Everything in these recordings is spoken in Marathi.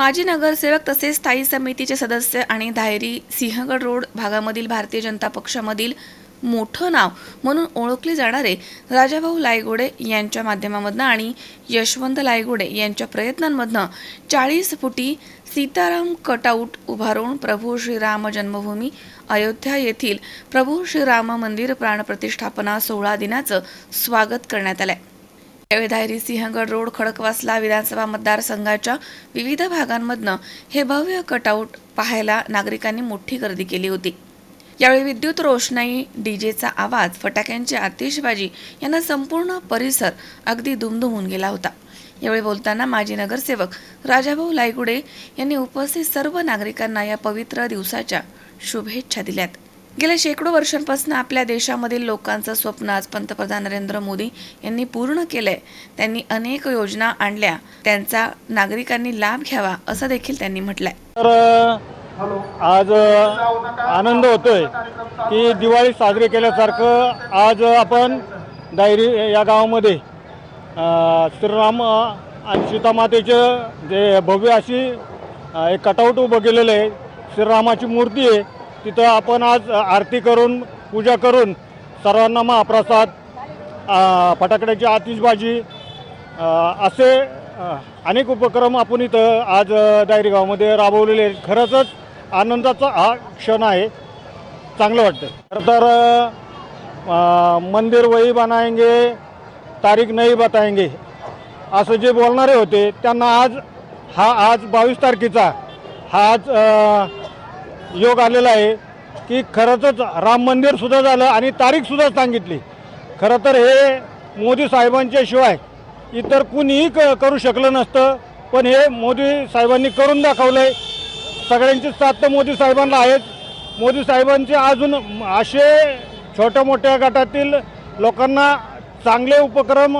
माजी नगरसेवक तसेच स्थायी समितीचे सदस्य आणि धायरी सिंहगड रोड भागामधील भारतीय जनता पक्षामधील मोठं नाव म्हणून ओळखले जाणारे राजाभाऊ लायगोडे यांच्या माध्यमामधनं आणि यशवंत लायगोडे यांच्या प्रयत्नांमधनं चाळीस फुटी सीताराम कटआउट उभारून प्रभू श्रीराम जन्मभूमी अयोध्या येथील प्रभू श्रीराम मंदिर प्राणप्रतिष्ठापना सोहळा दिनाचं स्वागत करण्यात आलं आहे धायरी सिंहगड रोड खडकवासला विधानसभा मतदारसंघाच्या विविध भागांमधनं हे भव्य कटआउट पाहायला नागरिकांनी मोठी गर्दी केली होती. यावेळी विद्युत रोषणाई डीजेचा आवाज फटाक्यांची आतिषबाजी यांना संपूर्ण परिसर अगदी दुमदुमून गेला होता. यावेळी बोलताना माजी नगरसेवक राजाभाऊ लायगुडे यांनी उपस्थित सर्व नागरिकांना या पवित्र दिवसाच्या शुभेच्छा दिल्यात. गेल्या शेकडो वर्षांपासून आपल्या देशामधील लोकांचं स्वप्न आज पंतप्रधान नरेंद्र मोदी यांनी पूर्ण केलंय. त्यांनी अनेक योजना आणल्या. त्यांचा नागरिकांनी लाभ घ्यावा असं देखील त्यांनी म्हटलंय. तर आज आनंद होतोय की दिवाळी साजरी केल्यासारखं आज आपण डायरी या गावामध्ये श्रीराम आणि सीतामातेचं जे भव्य अशी एक कटआउट उभं केलेलं आहे. श्रीरामाची मूर्ती आहे. तिथं आपण आज आरती करून पूजा करून सर्वांना महाप्रसाद फटाकड्याची आतिषबाजी असे अनेक उपक्रम आपण इथं आज अ, डायरी गावामध्ये राबवलेले आहेत. आनंदाचा हा क्षण आहे. चांगलं वाटतं खरं तर मंदिर वही बनाएंगे तारीख नाही बताएंगे असं जे बोलणारे होते त्यांना आज हा आज बावीस तारखेचा हा आज योग आलेला आहे की खरंच राम मंदिरसुद्धा झालं आणि तारीखसुद्धा सांगितली. खरं तर हे मोदी साहेबांच्या शिवाय इतर कुणीही क करू शकलं नसतं. पण हे मोदी साहेबांनी करून दाखवलं आहे सगळ्यांची साथ तर मोदी साहेबांना आहेच. मोदी साहेबांचे अजून असे छोट्या मोठ्या गटातील लोकांना चांगले उपक्रम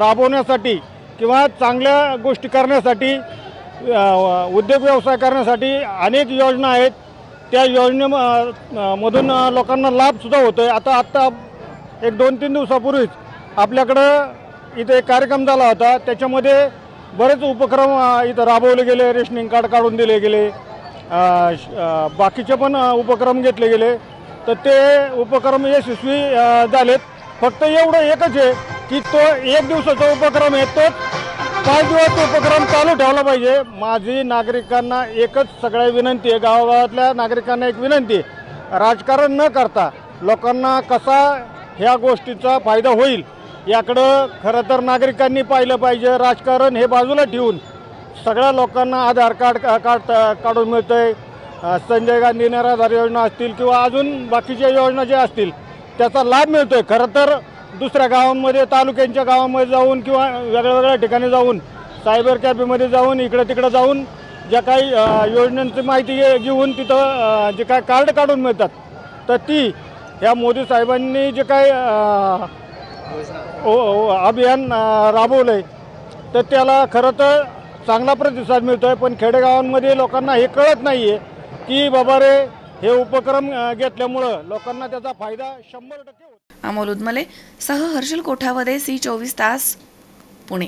राबवण्यासाठी किंवा चांगल्या गोष्टी करण्यासाठी उद्योग व्यवसाय करण्यासाठी अनेक योजना आहेत. त्या योजने मधून लोकांना लाभसुद्धा होतो आहे आता आत्ता एक दोन तीन दिवसापूर्वीच आपल्याकडं इथे एक कार्यक्रम झाला होता. त्याच्यामध्ये बरेच उपक्रम इथं राबवले गेले. रेशनिंग कार्ड काढून दिले गेले. श- बाकीचे पण उपक्रम घेतले गेले. तर ते उपक्रम यशस्वी झालेत. फक्त एवढं एकच आहे की तो एक दिवसाचा उपक्रम आहे तोच पाच दिवस उपक्रम चालू ठेवला पाहिजे. माझी नागरिकांना एकच सगळ्या विनंती आहे. गावागावातल्या नागरिकांना एक विनंती आहे. राजकारण न करता लोकांना कसा ह्या गोष्टीचा फायदा होईल याकडं खरं तर नागरिकांनी पाहिलं पाहिजे. राजकारण हे बाजूला ठेवून सगळ्या लोकांना आधार कार्ड का- कार्ड काढून मिळतं आहे संजय गांधी निराधार योजना असतील किंवा अजून बाकीच्या योजना ज्या असतील त्याचा लाभ मिळतो आहे खरं तर दुसऱ्या गावांमध्ये तालुक्यांच्या गावामध्ये जाऊन किंवा वेगळ्या वेगळ्या ठिकाणी जाऊन सायबर कॅफेमध्ये जाऊन इकडं तिकडं जाऊन ज्या काही योजनांची माहिती घेऊन तिथं जे काय कार्ड काढून मिळतात तर ती ह्या मोदी साहेबांनी जे काय अभियान राबवलं आहे तर त्याला खरं तर चांगला प्रतिसाद मिळतो आहे पण खेडेगावांमध्ये लोकांना हे कळत नाही आहे की बाबा रे हे उपक्रम घेतल्यामुळं लोकांना त्याचा फायदा शंभर टक्के अमोल उदमले सह हर्षल कोठावदे सी चोवीस तास पुणे.